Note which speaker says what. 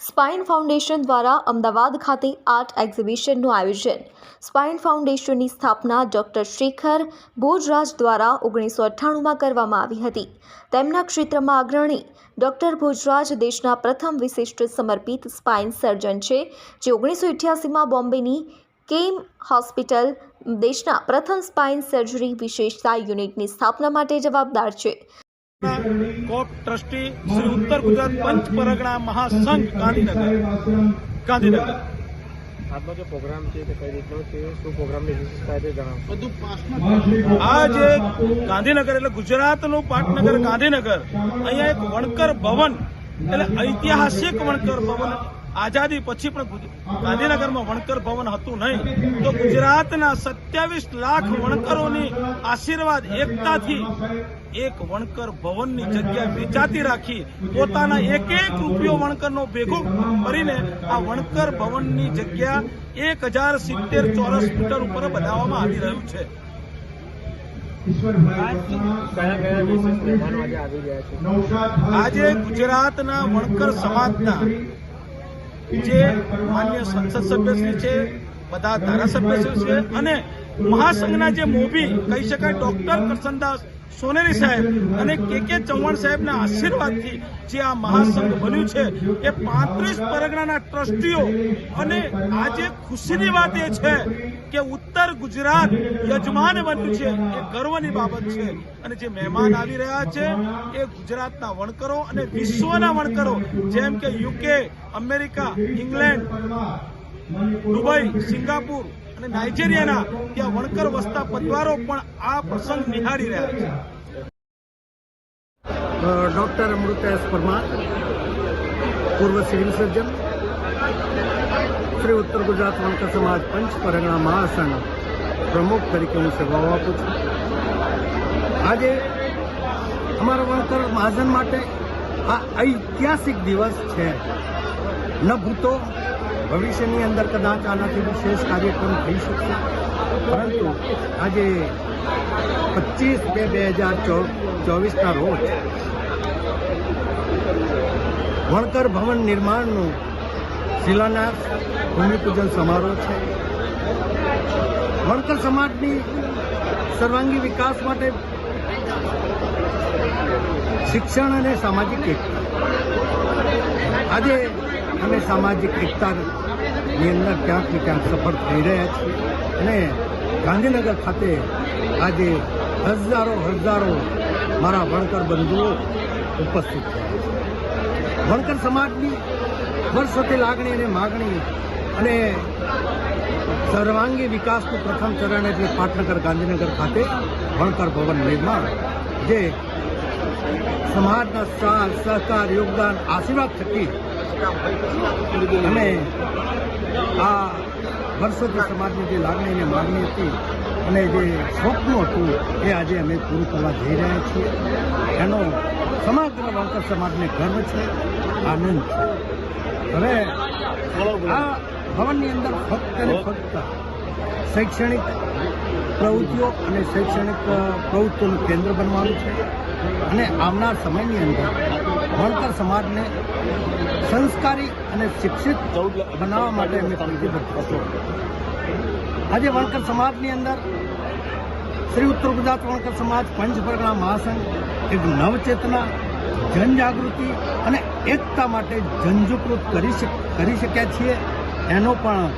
Speaker 1: Spine foundation દ્વારા અમદાવાદ ખાતે art એક્ઝિબિશનનું આયોજન. સ્પાઇન ફાઉન્ડેશનની સ્થાપના ડૉક્ટર શેખર ભોજરાજ દ્વારા ઓગણીસો અઠ્ઠાણુંમાં કરવામાં આવી હતી. તેમના ક્ષેત્રમાં અગ્રણી ડૉક્ટર ભોજરાજ દેશના પ્રથમ વિશિષ્ટ સમર્પિત સ્પાઇન સર્જન છે, જે ઓગણીસો ઇઠ્યાસીમાં બોમ્બેની કેમ હોસ્પિટલ દેશના પ્રથમ સ્પાઇન સર્જરી વિશેષતા યુનિટની સ્થાપના માટે જવાબદાર છે.
Speaker 2: કોપ ટ્રસ્ટી શ્રી ઉત્તર ગુજરાત પંચ પરગણા મહાસંઘ ગાંધીનગર. ગાંધીનગર.
Speaker 3: આજનો જે પ્રોગ્રામ છે તે કઈ રીતનો છે? શું પ્રોગ્રામની વિશેષતા છે જણાવો.
Speaker 2: આ જે ગાંધીનગર એટલે ગુજરાતનું પાટનગર ગાંધીનગર અહીંયા એક વણકર ભવન એટલે ઐતિહાસિક વણકર ભવન આઝાદી પછી પણ ગાંધીનગરમાં વણકર ભવન હતું નહીં. તો ગુજરાતના સત્યાવીસ લાખ વણકરોની આશીર્વાદ એકતાથી એક વણકર ભવનની જગ્યા વેચાતી રાખી પોતાના એક એક રૂપિયો વણકરનો ભેગો કરીને આ વણકર ભવનની જગ્યા એક હજાર સિત્તેર ચોરસ મીટર ઉપર બનાવવામાં આવી રહ્યું છે.
Speaker 3: આજે
Speaker 2: ગુજરાતના વણકર સમાજના જે માન્ય સંસદ સભ્યશ્રી છે બધા ધારાસભ્ય છે? અને મહાસંઘના જે મોભી, કહી શકાય ડોક્ટર કરસનદાસ સોનેરી સાહેબ અને કે કે ચૌહાણ સાહેબના આશીર્વાદથી જે આ મહાસંઘ બન્યું છે, એ પાંત્રીસ પરગણાના ટ્રસ્ટીઓ અને આજે ખુશીની વાત એ છે કે ઉત્તર ગુજરાત યજમાન બન્યું છે, એ ગર્વની બાબત છે. અને જે મહેમાન આવી રહ્યા છે, એ ગુજરાતના વણકરો અને વિશ્વના વણકરો, જેમ કે UK, America, England Dubai, Singapore અને નાઇજેરિયાના ત્યાં વણકર વસતા પરિવારો પણ આ પ્રસંગ નિહાળી રહ્યા છે.
Speaker 4: ડૉક્ટર અમૃતા પરમાર, પૂર્વ સિવિલ સર્જન, શ્રી ઉત્તર ગુજરાત વણકર સમાજ પંચ પરગણા મહાસંઘ પ્રમુખ તરીકે હું સેવાઓ આપું છું. આજે અમારા વણકર મહાજન માટે આ ઐતિહાસિક દિવસ છે. ન ભૂતો ભવિષ્યની અંદર કદાચ આનાથી વિશેષ કાર્યક્રમ થઈ શકશે. પરંતુ આજે પચીસ બે બે હજાર ચોવીસના રોજ વણકર ભવન નિર્માણનું શિલાન્યાસ, ભૂમિપૂજન સમારોહ છે. વણકર સમાજની સર્વાંગી વિકાસ માટે શિક્ષણ અને સામાજિક એકતા આજે અમે સામાજિક એકતાની અંદર ક્યાંક ને ક્યાંક સફળ થઈ રહ્યા છીએ. અને ગાંધીનગર ખાતે આજે હજારો હજારો મારા વણકર બંધુઓ ઉપસ્થિત થયા છે. વણકર સમાજની વર્ષોથી લાગણી અને માગણી અને સર્વાંગી વિકાસનું પ્રથમ ચરણ એટલે પાટનગર ગાંધીનગર ખાતે વણકર ભવન નિર્માણ, જે સમાજના સહકાર, યોગદાન, આશીર્વાદ થકી અમે આ વર્ષોથી સમાજની જે લાગણી અને માગણી હતી અને જે સ્વપ્ન હતું, એ આજે અમે પૂરું કરવા જઈ રહ્યા છીએ. એનો સમગ્ર વાંકર સમાજને ગર્વ છે, આનંદ છે. હવે આ ભવનની અંદર ફક્ત અને ફક્ત શૈક્ષણિક પ્રવૃત્તિઓ અને શૈક્ષણિક પ્રવૃત્તિઓનું કેન્દ્ર બનવાનું છે. અને આવનાર સમયની અંદર વણકર સમાજને સંસ્કારી અને શિક્ષિત બનાવવા માટે અમે પ્રતિબદ્ધ હતો આજે વણકર સમાજની અંદર શ્રી ઉત્તર ગુજરાત વણકર સમાજ પંચ પરગણા મહાસંઘ એક નવચેતના, જનજાગૃતિ અને એકતા માટે શક- કરી શક્યા છીએ. એનો પણ